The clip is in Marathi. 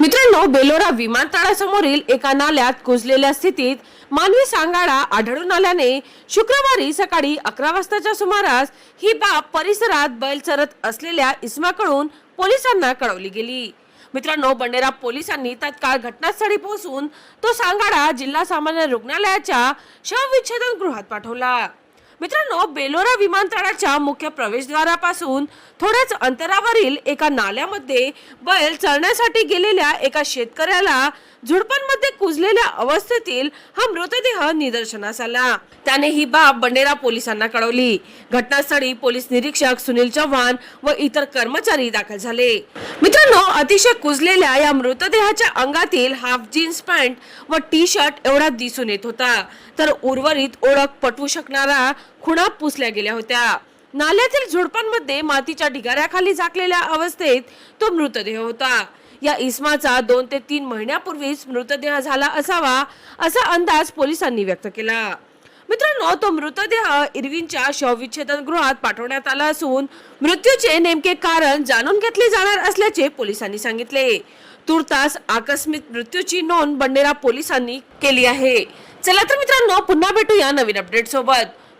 मित्रांनो बेलोरा विमानतळासमोरील एका नाल्यात कुजलेल्या स्थितीत मानवी सांगाडा आढळून आल्याने शुक्रवारी सकाळी अकरा वाजताच्या सुमारास ही बाब परिसरात बैल चरत असलेल्या इसमाकडून पोलिसांना कळवली गेली. मित्रांनो बंडेरा पोलिसांनी तत्काळ घटनास्थळी पोहोचून तो सांगाडा जिल्हा सामान्य रुग्णालयाच्या शवविच्छेदन गृहात पाठवला. मित्रांनो बेलोरा विमानतळाच्या मुख्य प्रवेशद्वारापासून थोड्याच अंतरावरील एका नाल्यामध्ये बैल चरण्यासाठी गेलेल्या एका शेतकऱ्याला झुडपांमध्ये कुजलेल्या अवस्थेतील हा मृतदेह निदर्शनास आला. त्याने ही बाब बंडेरा पोलिसांना कळवली. घटनास्थळी पोलीस निरीक्षक सुनील चव्हाण व इतर कर्मचारी दाखल झाले. मित्रांनो अतिशय कुजलेल्या या मृतदेहाच्या अंगातील हाफ जीन्स पॅन्ट व टी शर्ट एवढा दिसून येत होता. तर उर्वरित ओळख पटवू शकणारा खुणा पुसल्या गेल्या होत्या. नाल्यातील झुडपांमध्ये मातीच्या ढिगाऱ्याखाली झाकलेल्या अवस्थेत तो मृतदेह होता. या इस्माचा दोन ते तीन महिन्यापूर्वीच मृतदेह झाला असावा असा अंदाज पोलिसांनी व्यक्त केला. मित्रांनो तो मृतदेह इरविनच्या शवविच्छेदन गृहात पाठवण्यात आला असून मृत्यूचे नेमके कारण जाणून घेतले जाणार असल्याचे पोलिसांनी सांगितले. तुर्तास आकस्मिक मृत्यूची नोंद बंडेरा पोलिसांनी केली आहे. चला तर मित्रांनो पुन्हा भेटूया नवीन अपडेट सोबत.